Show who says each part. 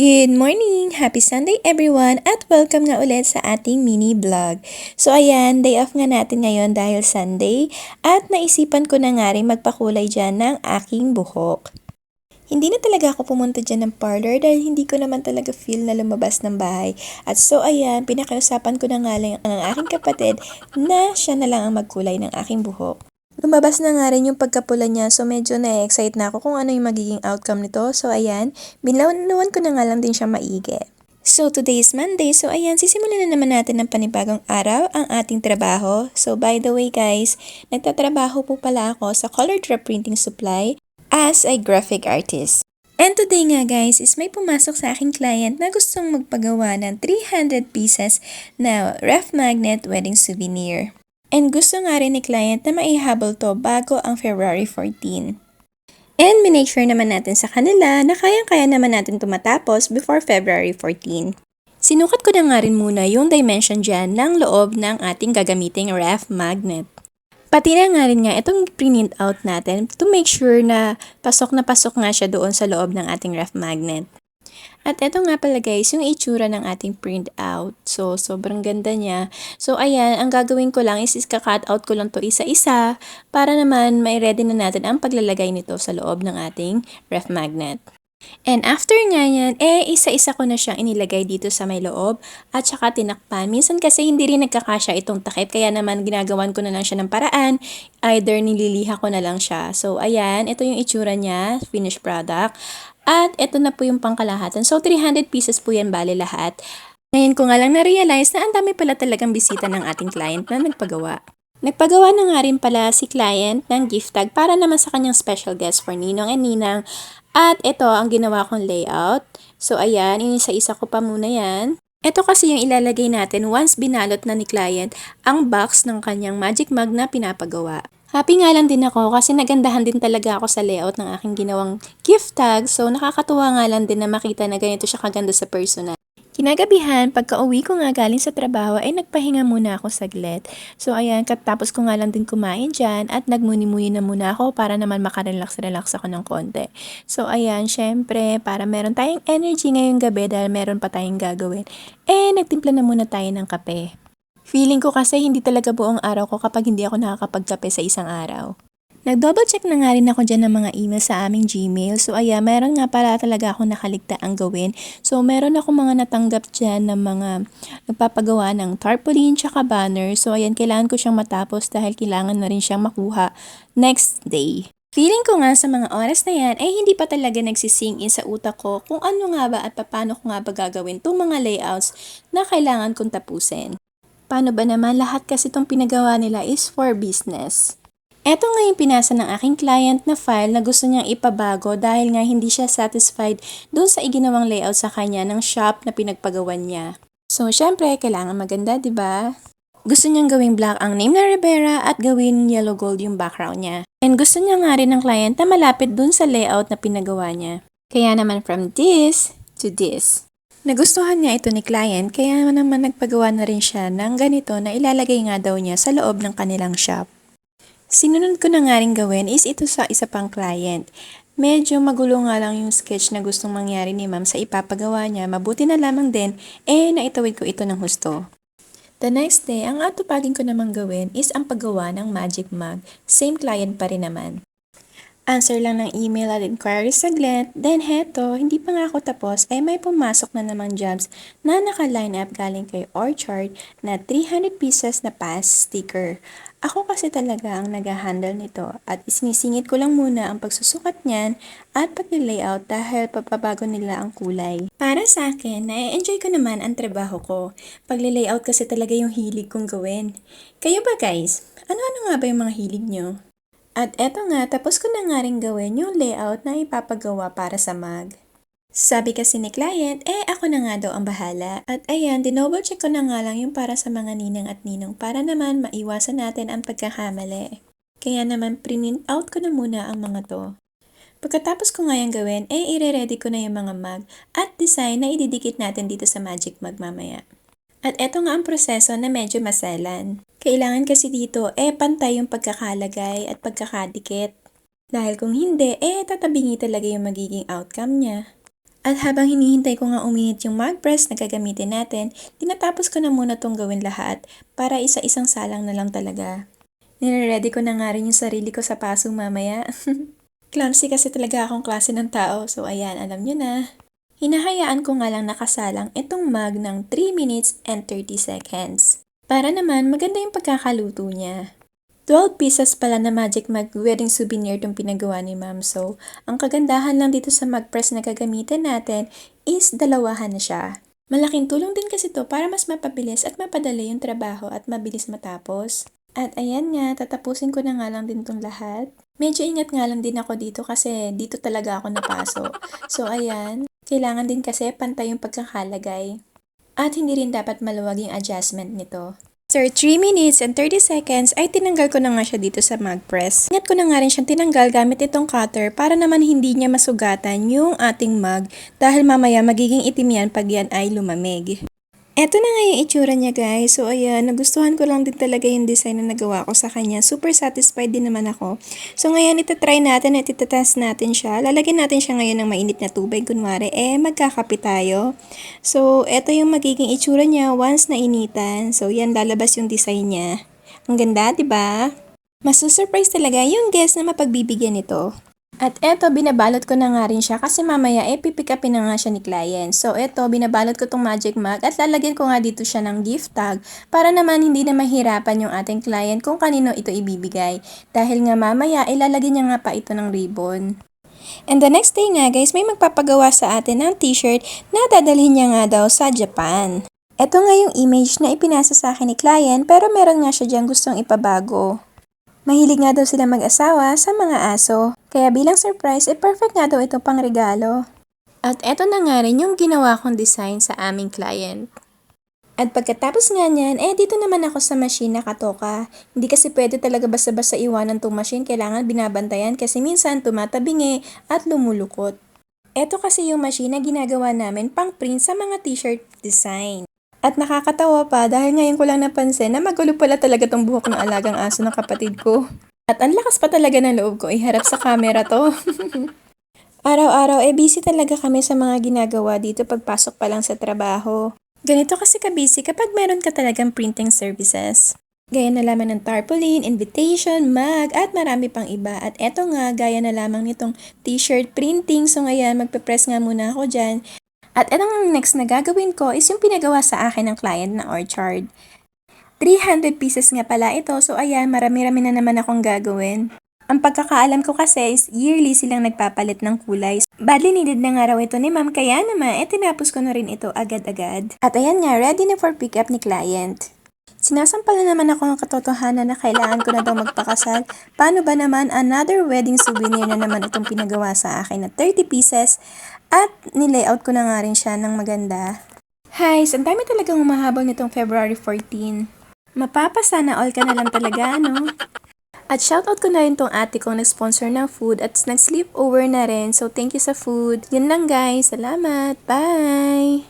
Speaker 1: Good morning! Happy Sunday everyone at welcome nga ulit sa ating mini vlog. So ayan, day off nga natin ngayon dahil Sunday at naisipan ko na nga rin magpakulay dyan ng aking buhok. Hindi na talaga ako pumunta dyan ng parlor dahil hindi ko naman talaga feel na lumabas ng bahay. At so ayan, pinakiusapan ko na nga lang ang aking kapatid na siya na lang ang magkulay ng aking buhok. Lumabas na nga rin yung pagkapula niya so medyo na-excite na ako kung ano yung magiging outcome nito. So ayan, binlawan ko na nga lang din siya maigi. So today is Monday, so ayan, sisimulan na naman natin ng panibagong araw ang ating trabaho. So by the way guys, nagtatrabaho po pala ako sa Color Drop Printing Supply as a graphic artist. And today nga guys is may pumasok sa aking client na gustong magpagawa ng 300 pieces na ref magnet wedding souvenir. And gusto nga rin ni client na maihabol to bago ang February 14. And minake sure naman natin sa kanila na kayang-kaya naman natin tumatapos before February 14. Sinukat ko na nga rin muna yung dimension dyan ng loob ng ating gagamiting ref magnet. Pati na nga rin nga itong print out natin to make sure na pasok na pasok nga siya doon sa loob ng ating ref magnet. At eto nga pala guys, yung itsura ng ating print out. So, sobrang ganda niya. So, ayan, ang gagawin ko lang is, is cut out ko lang to isa-isa para naman may ready na natin ang paglalagay nito sa loob ng ating ref magnet. And after nga yan, eh, isa-isa ko na siyang inilagay dito sa may loob at saka tinakpan. Minsan kasi hindi rin nagkakasya itong takip, kaya naman ginagawan ko na lang siya ng paraan. Either nililiha ko na lang siya. So, ayan, ito yung itsura niya, finished product. At ito na po yung pangkalahatan. So, 300 pieces po yan bale lahat. Ngayon ko nga lang na-realize na ang dami pala talagang bisita ng ating client na nagpagawa. Nagpagawa na nga rin pala si client ng gift tag para naman sa kanyang special guest for Ninong and Ninang. At ito ang ginawa kong layout. So ayan, inisa-isa ko pa muna yan. Ito kasi yung ilalagay natin once binalot na ni client ang box ng kanyang magic mug na pinapagawa. Happy nga lang din ako kasi nagandahan din talaga ako sa layout ng aking ginawang gift tag. So nakakatuwa nga lang din na makita na ganito siya kaganda sa personal. Kinagabihan, pagka uwi ko nga galing sa trabaho ay nagpahinga muna ako saglit. So ayan, katapos ko nga lang din kumain dyan at nagmuni-muni na muna ako para naman makarelax-relax ako ng konti. So ayan, syempre, para meron tayong energy ngayong gabi dahil meron pa tayong gagawin, eh nagtimpla na muna tayo ng kape. Feeling ko kasi hindi talaga buong araw ko kapag hindi ako nakakapagkape sa isang araw. Nag-double check na nga rin ako dyan ng mga email sa aming Gmail. So ayan, meron nga para talaga ako nakaligtaang gawin. So meron ako mga natanggap dyan ng mga nagpapagawa ng tarpaulin tsaka banner. So ayan, kailangan ko siyang matapos dahil kailangan na rin siyang makuha next day. Feeling ko nga sa mga oras na yan ay hindi pa talaga nagsising in sa utak ko kung ano nga ba at paano ko nga ba gagawin itong mga layouts na kailangan kong tapusin. Paano ba naman lahat kasi itong pinagawa nila is for business. Ito nga yung pinasa ng aking client na file na gusto niyang ipabago dahil nga hindi siya satisfied doon sa iginawang layout sa kanya ng shop na pinagpagawan niya. So, syempre, kailangan maganda, di ba? Gusto niyang gawing black ang name na Rivera at gawin yellow gold yung background niya. And gusto niya nga rin ng client na malapit dun sa layout na pinagawa niya. Kaya naman from this to this. Nagustuhan niya ito ni client kaya naman nagpagawa na rin siya ng ganito na ilalagay nga daw niya sa loob ng kanilang shop. Sinunod ko na nga rin gawin is ito sa isa pang client. Medyo magulo nga lang yung sketch na gustong mangyari ni ma'am sa ipapagawa niya. Mabuti na lamang din, eh naitawid ko ito ng husto. The next day, ang atupagin ko namang gawin is ang paggawa ng magic mug. Same client pa rin naman. Answer lang ng email at inquiry saglit. Then heto, hindi pa nga ako tapos ay may pumasok na namang jobs na naka-line up galing kay Orchard na 300 pieces na pass sticker. Ako kasi talaga ang nag-handle nito at isinisingit ko lang muna ang pagsusukat niyan at pag-layout dahil papabago nila ang kulay. Para sa akin, na-enjoy ko naman ang trabaho ko. Pag-layout kasi talaga yung hilig kong gawin. Kayo ba guys? Ano-ano nga ba yung mga hilig nyo? At eto nga, tapos ko na nga rin gawin yung layout na ipapagawa para sa mag. Sabi kasi ni client, eh ako na nga daw ang bahala. At ayan, dinoble check ko na nga lang yung para sa mga ninang at ninong para naman maiwasan natin ang pagkakamali. Kaya naman print out ko na muna ang mga to. Pagkatapos ko nga yung gawin, eh ire-ready ko na yung mga mug at design na ididikit natin dito sa magic mug mamaya. At eto nga ang proseso na medyo maselan. Kailangan kasi dito, eh pantay yung pagkakalagay at pagkakadikit. Dahil kung hindi, eh tatabingi talaga yung magiging outcome niya. At habang hinihintay ko nga uminit yung mug press na gagamitin natin, tinatapos ko na muna tong gawin lahat para isa-isang salang na lang talaga. Nire-ready ko na nga rin yung sarili ko sa paso mamaya. Clumsy kasi talaga akong klase ng tao, so ayan, alam nyo na. Hinahayaan ko nga lang nakasalang itong mug ng 3 minutes and 30 seconds. Para naman maganda yung pagkakaluto niya. 12 pieces pala na Magic Mug wedding souvenir itong pinagawa ni Ma'am. So, ang kagandahan lang dito sa mug press na gagamitin natin is dalawahan na siya. Malaking tulong din kasi to para mas mapabilis at mapadali yung trabaho at mabilis matapos. At ayan nga, tatapusin ko na nga lang din tong lahat. Medyo ingat nga lang din ako dito kasi dito talaga ako napaso. So ayan, kailangan din kasi pantay yung pagkakalagay. At hindi rin dapat maluwag yung adjustment nito. After 3 minutes and 30 seconds ay tinanggal ko na nga siya dito sa mug press. Ingat ko na nga rin siyang tinanggal gamit itong cutter para naman hindi niya masugatan yung ating mug dahil mamaya magiging itim yan pag yan ay lumamig. Eto na nga yung itsura niya guys. So ayan, nagustuhan ko lang din talaga yung design na nagawa ko sa kanya. Super satisfied din naman ako. So ngayon, itatry natin at itatest natin siya. Lalagyan natin siya ngayon ng mainit na tubig. Kunwari, eh magkakape tayo. So eto yung magiging itsura niya once na initan. So yan, lalabas yung design niya. Ang ganda, di ba? Masusurprise talaga yung guest na mapagbibigyan nito. At eto, binabalot ko na nga rin siya kasi mamaya eh pipick upin na nga siya ni client. So eto, binabalot ko tong magic mug at lalagyan ko nga dito siya ng gift tag para naman hindi na mahirapan yung ating client kung kanino ito ibibigay. Dahil nga mamaya, ilalagyan niya nga pa ito ng ribbon. And the next day nga guys, may magpapagawa sa atin ng t-shirt na dadalhin niya nga daw sa Japan. Ito nga yung image na ipinasa sa akin ni client pero meron nga siya diyang gustong ipabago. Mahilig nga daw sila mag-asawa sa mga aso. Kaya bilang surprise, eh perfect nga daw ito pang regalo. At eto na nga rin yung ginawa kong design sa aming client. At pagkatapos nga niyan, eh dito naman ako sa machine nakatoka. Hindi kasi pwede talaga basta-basta iwanan tong machine, kailangan binabantayan kasi minsan tumatabingi at lumulukot. Eto kasi yung machine na ginagawa namin pang print sa mga t-shirt design. At nakakatawa pa dahil ngayon ko lang napansin na magulo pala talaga tong buhok ng alagang aso ng kapatid ko. At ang lakas pa talaga ng loob ko iharap sa camera to. Araw-araw eh busy talaga kami sa mga ginagawa dito pagpasok pa lang sa trabaho. Ganito kasi ka-busy kapag meron ka talagang printing services. Gaya na lamang ng tarpaulin, invitation, mug, at marami pang iba. At eto nga, gaya na lamang nitong t-shirt printing. So ngayon, magpe-press nga muna ako dyan. At itong next na gagawin ko is yung pinagawa sa akin ng client na orchard. 300 pieces nga pala ito, so ayan, marami-rami na naman akong gagawin. Ang pagkakaalam ko kasi is yearly silang nagpapalit ng kulay. Badly needed na nga raw ito ni ma'am, kaya naman, eh tinapos ko na rin ito agad-agad. At ayan nga, ready na for pick up ni client. Sinasampal na naman ako ng katotohanan na kailangan ko na daw magpakasal. Paano ba naman another wedding souvenir na naman itong pinagawa sa akin na 30 pieces at nilayout ko na nga rin siya ng maganda. Hi, ang dami talagang umahabol nitong February 14. Mapapasa na all ka na lang talaga, no? At shoutout ko na rin tong ate kong nag-sponsor ng food at nag-sleep over na rin. So, thank you sa food. Yun lang guys. Salamat. Bye!